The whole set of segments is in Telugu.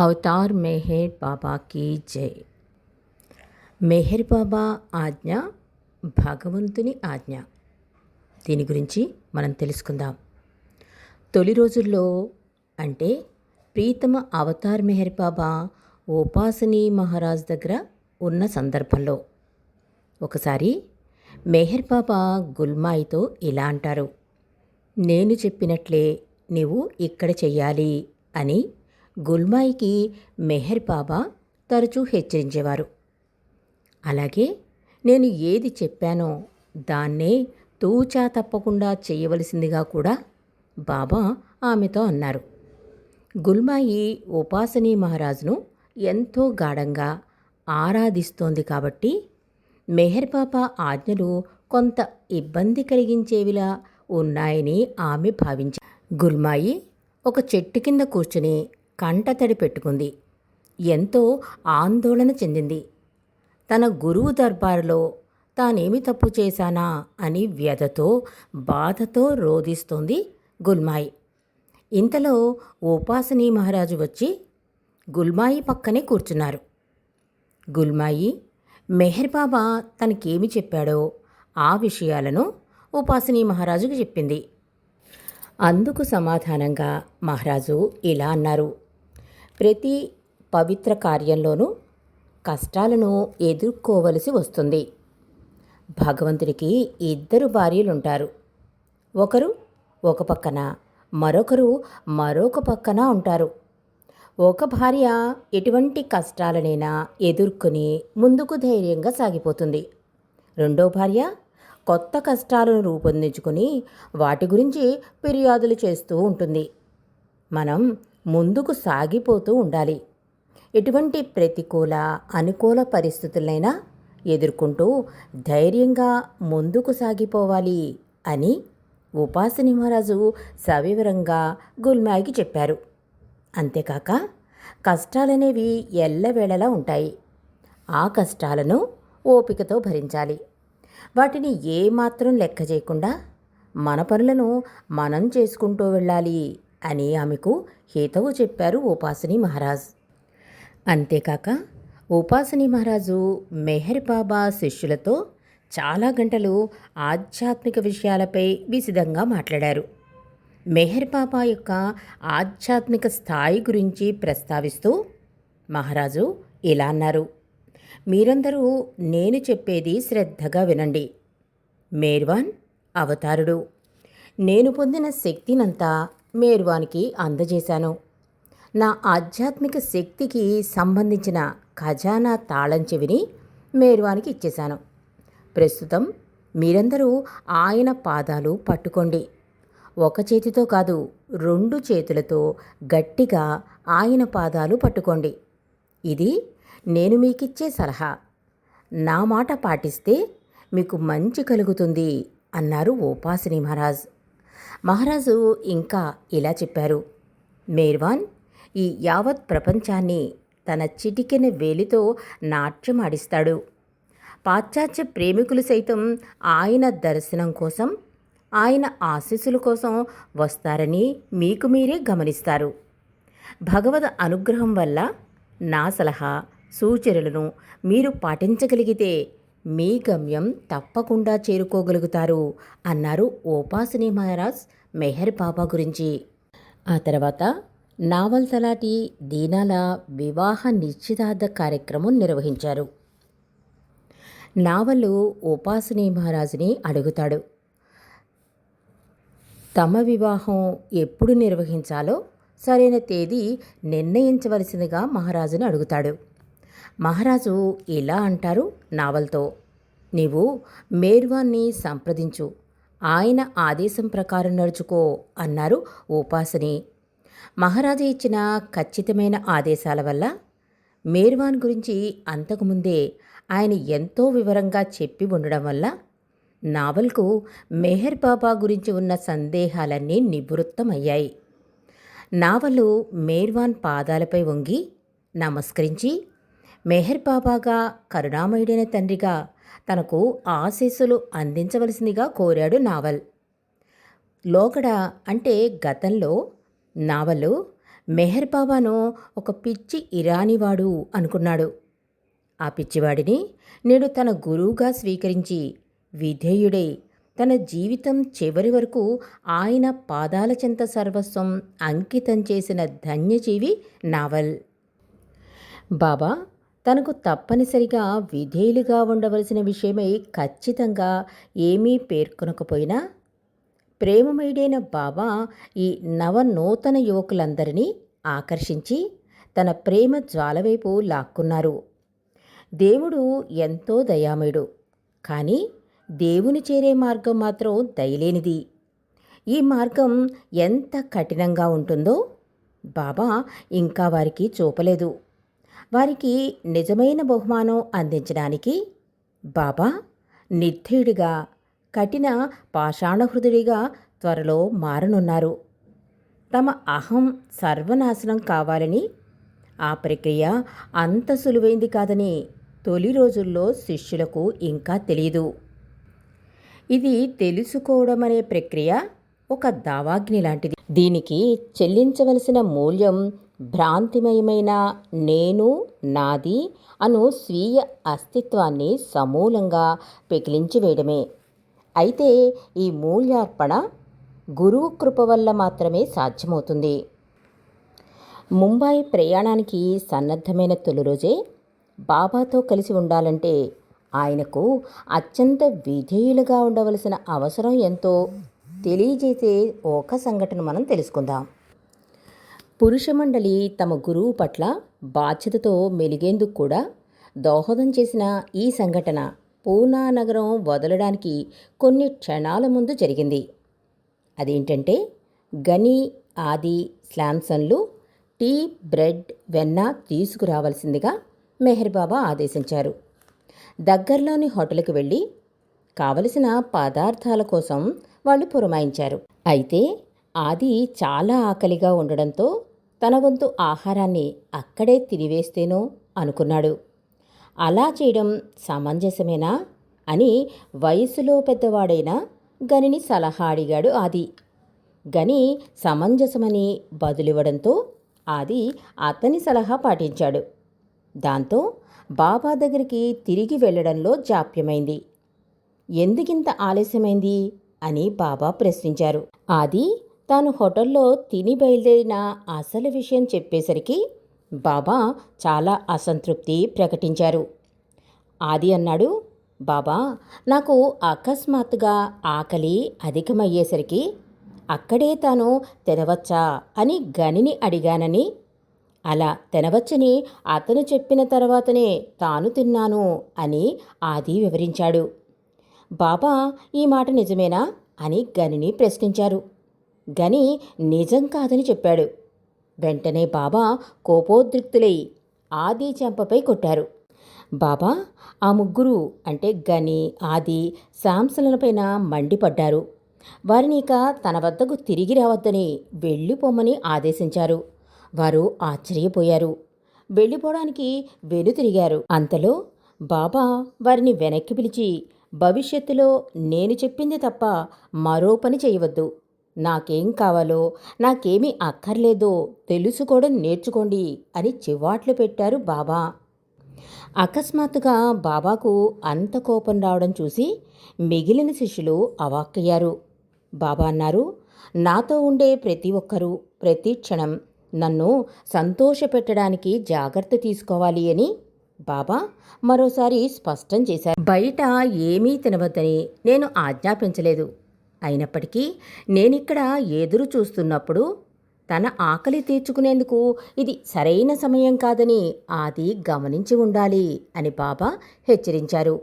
అవతార్ మెహర్ బాబాకి జై. మెహర్ బాబా ఆజ్ఞ భగవంతుని ఆజ్ఞ. దీని గురించి మనం తెలుసుకుందాం. తొలి రోజుల్లో అంటే ప్రీతమ అవతార్ మెహర్ బాబా ఉపాసనీ మహారాజ్ దగ్గర ఉన్న సందర్భంలో. ఒకసారి మెహర్ బాబా గుల్మాయితో ఇలా అంటారు నేను చెప్పినట్లే నీవు ఇక్కడ చెయ్యాలి అని గుల్మాయికి మెహర్ బాబా తరచూ హెచ్చరించేవారు. అలాగే నేను ఏది చెప్పానో దాన్నే తూచా తప్పకుండా చేయవలసిందిగా కూడా బాబా ఆమెతో అన్నారు. గుల్మాయి ఉపాసనీ మహారాజును ఎంతో గాఢంగా ఆరాధిస్తోంది కాబట్టి మెహర్ బాబా ఆజ్ఞలు కొంత ఇబ్బంది కలిగించేవిలా ఉన్నాయని ఆమె భావించారు. గుల్మాయి ఒక చెట్టు కింద కూర్చుని కంటతడి పెట్టుకుంది. ఎంతో ఆందోళన చెందింది. తన గురువు దర్బారులో తానేమి తప్పు చేశానా అని వ్యధతో బాధతో రోధిస్తోంది గుల్మాయి. ఇంతలో ఉపాసనీ మహారాజు వచ్చి గుల్మాయి పక్కనే కూర్చున్నారు. గుల్మాయి మెహర్ బాబా తనకేమి చెప్పాడో ఆ విషయాలను ఉపాసనీ మహారాజుకు చెప్పింది. అందుకు సమాధానంగా మహారాజు ఇలా అన్నారు. ప్రతి పవిత్ర కార్యంలోనూ కష్టాలను ఎదుర్కోవలసి వస్తుంది. భగవంతుడికి ఇద్దరు భార్యలుంటారు. ఒకరు ఒక పక్కన మరొకరు మరొక పక్కన ఉంటారు. ఒక భార్య ఎటువంటి కష్టాలనైనా ఎదుర్కొని ముందుకు ధైర్యంగా సాగిపోతుంది. రెండో భార్య కొత్త కష్టాలను రూపొందించుకొని వాటి గురించి ఫిర్యాదులు చేస్తూ ఉంటుంది. మనం ముందుకు సాగిపోతూ ఉండాలి. ఎటువంటి ప్రతికూల అనుకూల పరిస్థితులైనా ఎదుర్కొంటూ ధైర్యంగా ముందుకు సాగిపోవాలి అని ఉపాసని మహారాజు సవివరంగా గుల్మాయికి చెప్పారు. అంతేకాక కష్టాలనేవి ఎల్లవేళలా ఉంటాయి. ఆ కష్టాలను ఓపికతో భరించాలి. వాటిని ఏమాత్రం లెక్క చేయకుండా మన పనులను మనం చేసుకుంటూ వెళ్ళాలి అని ఆమెకు హేతవు చెప్పారు ఉపాసని మహారాజ్. అంతేకాక ఉపాసని మహారాజు మెహర్ బాబా శిష్యులతో చాలా గంటలు ఆధ్యాత్మిక విషయాలపై విశదంగా మాట్లాడారు. మెహర్ బాబా యొక్క ఆధ్యాత్మిక స్థాయి గురించి ప్రస్తావిస్తూ మహారాజు ఇలా అన్నారు. మీరందరూ నేను చెప్పేది శ్రద్ధగా వినండి. మేర్వాన్ అవతారుడు. నేను పొందిన శక్తినంతా మేర్వానికి అందజేశాను. నా ఆధ్యాత్మిక శక్తికి సంబంధించిన ఖజానా తాళం చెవిని మేర్వానికి ఇచ్చేశాను. ప్రస్తుతం మీరందరూ ఆయన పాదాలు పట్టుకోండి. ఒక చేతితో కాదు రెండు చేతులతో గట్టిగా ఆయన పాదాలు పట్టుకోండి. ఇది నేను మీకిచ్చే సలహా. నా మాట పాటిస్తే మీకు మంచి కలుగుతుంది అన్నారు ఓపాసిని మహారాజ్. మహారాజు ఇంకా ఇలా చెప్పారు. మేర్వాన్ ఈ యావత్ ప్రపంచాన్ని తన చిటికెన వేలితో నాట్యం ఆడిస్తాడు. పాశ్చాత్య ప్రేమికులు సైతం ఆయన దర్శనం కోసం ఆయన ఆశీస్సుల కోసం వస్తారని మీకు మీరే గమనిస్తారు. భగవద్ అనుగ్రహం వల్ల నా సలహా సూచనలను మీరు పాటించగలిగితే మీ గమ్యం తప్పకుండా చేరుకోగలుగుతారు అన్నారు ఓపాసిని మహారాజ్ మెహర్ బాబా గురించి. ఆ తర్వాత నావల్ తలాటి దీనాల వివాహ నిశ్చితార్థ కార్యక్రమం నిర్వహించారు. నావలు ఉపాసిని మహారాజుని అడుగుతాడు. తమ వివాహం ఎప్పుడు నిర్వహించాలో సరైన తేదీ నిర్ణయించవలసిందిగా మహారాజుని అడుగుతాడు. మహారాజు ఇలా అంటారు నావల్తో నీవు మేర్వాన్ని సంప్రదించు ఆయన ఆదేశం ప్రకారం నడుచుకో అన్నారు ఉపాసని. మహారాజు ఇచ్చిన ఖచ్చితమైన ఆదేశాల వల్ల మేర్వాన్ గురించి అంతకుముందే ఆయన ఎంతో వివరంగా చెప్పి ఉండడం వల్ల నావల్కు మెహర్ బాబా గురించి ఉన్న సందేహాలన్నీ నివృత్తమయ్యాయి. నావలు మేర్వాన్ పాదాలపై వంగి నమస్కరించి మెహర్ బాబాగా కరుణామయుడైన తండ్రిగా తనకు ఆశీస్సులు అందించవలసిందిగా కోరాడు నావల్. లోకడ అంటే గతంలో నావలు మెహర్ బాబాను ఒక పిచ్చి ఇరానీవాడు అనుకున్నాడు. ఆ పిచ్చివాడిని నేడు తన గురువుగా స్వీకరించి విధేయుడై తన జీవితం చివరి వరకు ఆయన పాదాల చెంత సర్వస్వం అంకితం చేసిన ధన్యజీవి నావల్. బాబా తనకు తప్పనిసరిగా విధేయులుగా ఉండవలసిన విషయమై ఖచ్చితంగా ఏమీ పేర్కొనకపోయినా ప్రేమమయుడైన బాబా ఈ నవనూతన యువకులందరినీ ఆకర్షించి తన ప్రేమ జ్వాలవైపు లాక్కున్నారు. దేవుడు ఎంతో దయామయుడు కానీ దేవుని చేరే మార్గం మాత్రం దయలేనిది. ఈ మార్గం ఎంత కఠినంగా ఉంటుందో బాబా ఇంకా వారికి చూపలేదు. వారికి నిజమైన బహుమానం అందించడానికి బాబా నిర్ధయుడిగా కఠిన పాషాణహృదుడిగా త్వరలో మారనున్నారు. తమ అహం సర్వనాశనం కావాలని ఆ ప్రక్రియ అంత సులువైంది కాదని తొలి రోజుల్లో శిష్యులకు ఇంకా తెలియదు ఇది తెలుసుకోవడం అనే ప్రక్రియ ఒక దావాగ్ని లాంటిది దీనికి చెల్లించవలసిన మూల్యం భ్రాంతిమయమైన నేను నాది అను స్వీయ అస్తిత్వాన్ని సమూలంగా పెకిలించి వేయడమే. అయితే ఈ మూల్యార్పణ గురువు కృప వల్ల మాత్రమే సాధ్యమవుతుంది. ముంబై ప్రయాణానికి సన్నద్ధమైన తొలి రోజే బాబాతో కలిసి ఉండాలంటే ఆయనకు అత్యంత విధేయులుగా ఉండవలసిన అవసరం ఎంతో తెలియజేసే ఒక సంఘటన మనం తెలుసుకుందాం. పురుషమండలి తమ గురువు పట్ల బాధ్యతతో మెలిగేందుకు కూడా దోహదం చేసిన ఈ సంఘటన పూనా నగరం వదలడానికి కొన్ని క్షణాల ముందు జరిగింది. అదేంటంటే గని ఆది స్లామ్సన్లు టీ బ్రెడ్ వెన్న తీసుకురావాల్సిందిగా మెహర్బాబా ఆదేశించారు. దగ్గరలోని హోటల్కి వెళ్ళి కావలసిన పదార్థాల కోసం వాళ్ళు పురమాయించారు. అయితే ఆది చాలా ఆకలిగా ఉండడంతో తన వంతు ఆహారాన్ని అక్కడే తినివేస్తేనో అనుకున్నాడు. అలా చేయడం సమంజసమేనా? అని వయసులో పెద్దవాడైన గనిని సలహా అడిగాడు ఆది. గని సమంజసమని బదులివ్వడంతో ఆది అతని సలహా పాటించాడు. దాంతో బాబా దగ్గరికి తిరిగి వెళ్ళడంలో జాప్యమైంది. ఎందుకింత ఆలస్యమైంది? అని బాబా ప్రశ్నించారు. ఆది తాను హోటల్లో తిని బయలుదేరిన అసలు విషయం చెప్పేసరికి బాబా చాలా అసంతృప్తి ప్రకటించారు. ఆది అన్నాడు బాబా నాకు అకస్మాత్తుగా ఆకలి అధికమయ్యేసరికి అక్కడే తాను తినవచ్చా అని గనిని అడిగానని. అలా తినవచ్చని అతను చెప్పిన తర్వాతనే తాను తిన్నాను అని ఆది వివరించాడు. బాబా ఈ మాట నిజమేనా అని గనిని ప్రశ్నించారు. గని నిజం కాదని చెప్పాడు. వెంటనే బాబా కోపోద్రిక్తులై ఆది చెంపపై కొట్టారు. బాబా ఆ ముగ్గురు అంటే గని ఆది శాంసలపైన మండిపడ్డారు. వారిని ఇక తన వద్దకు తిరిగి రావద్దని వెళ్ళిపోమని ఆదేశించారు. వారు ఆశ్చర్యపోయారు. వెళ్ళిపోవడానికి వెనుతిరిగారు అంతలో బాబా వారిని వెనక్కి పిలిచి భవిష్యత్తులో నేను చెప్పింది తప్ప మరో పని చేయవద్దు. నాకేం కావాలో నాకేమీ అక్కర్లేదో తెలుసుకోవడం నేర్చుకోండి అని చివాట్లు పెట్టారు బాబా. అకస్మాత్తుగా బాబాకు అంత కోపం రావడం చూసి మిగిలిన శిష్యులు అవాక్కయ్యారు. బాబా అన్నారు నాతో ఉండే ప్రతి ఒక్కరూ ప్రతి క్షణం నన్ను సంతోషపెట్టడానికి జాగ్రత్త తీసుకోవాలి అని బాబా మరోసారి స్పష్టం చేశారు. బయట ఏమీ తినవద్దని నేను ఆజ్ఞాపించలేదు. అయినప్పటికీ నేనిక్కడ ఎదురు చూస్తున్నప్పుడు తన ఆకలి తీర్చుకునేందుకు ఇది సరైన సమయం కాదని ఆది గమనించి ఉండాలి అని బాబా హెచ్చరించారు.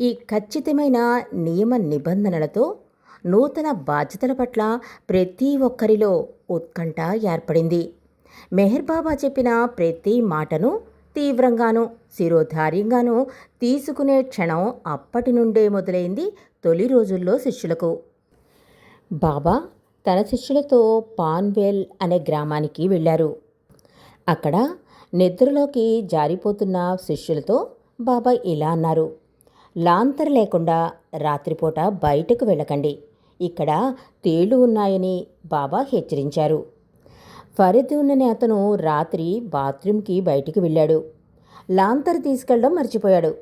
ఈ ఖచ్చితమైన నియమ నిబంధనలతో నూతన బాధ్యతల పట్ల ప్రతి ఒక్కరిలో ఉత్కంఠ ఏర్పడింది. మెహర్ బాబా చెప్పిన ప్రతి మాటను తీవ్రంగానూ శిరోధార్యంగానూ తీసుకునే క్షణం అప్పటి నుండే మొదలైంది తొలి రోజుల్లో శిష్యులకు. బాబా తన శిష్యులతో పాన్వేల్ అనే గ్రామానికి వెళ్ళారు. అక్కడ నిద్రలోకి జారిపోతున్న శిష్యులతో బాబా ఇలా అన్నారు. లాంతర్ లేకుండా రాత్రిపూట బయటకు వెళ్ళకండి. ఇక్కడ తేళ్ళు ఉన్నాయని బాబా హెచ్చరించారు. ఫరీదూన్ అనే అతను రాత్రి బాత్రూమ్కి బయటికి వెళ్ళాడు. లాంతర్ తీసుకెళ్ళడం మర్చిపోయాడు.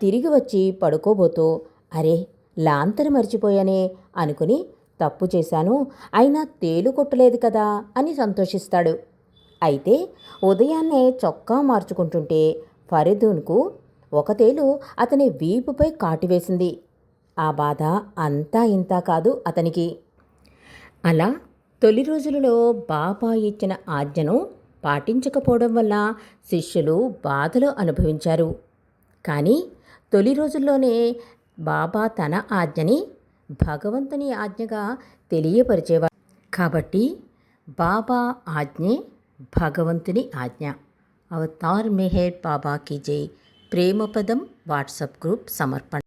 తిరిగి వచ్చి పడుకోబోతూ అరే లాంతర్ మర్చిపోయానే అనుకుని తప్పు చేశాను అయినా తేలు కొట్టలేదు కదా అని సంతోషిస్తాడు. అయితే ఉదయాన్నే చొక్కా మార్చుకుంటుంటే ఫరీదూన్కు ఒక తేలు అతని వీపుపై కాటివేసింది ఆ బాధ అంతా ఇంతా కాదు అతనికి. అలా తొలి రోజులలో బాబా ఇచ్చిన ఆజ్ఞను పాటించకపోవడం వల్ల శిష్యులు బాధలు అనుభవించారు. కానీ తొలి రోజుల్లోనే బాబా తన ఆజ్ఞని భగవంతుని ఆజ్ఞగా తెలియపరిచేవారు కాబట్టి బాబా ఆజ్ఞే భగవంతుని ఆజ్ఞ. అవతార్ మెహర్ బాబాకి జై. ప్రేమపదం వాట్సాప్ గ్రూప్ సమర్పణ.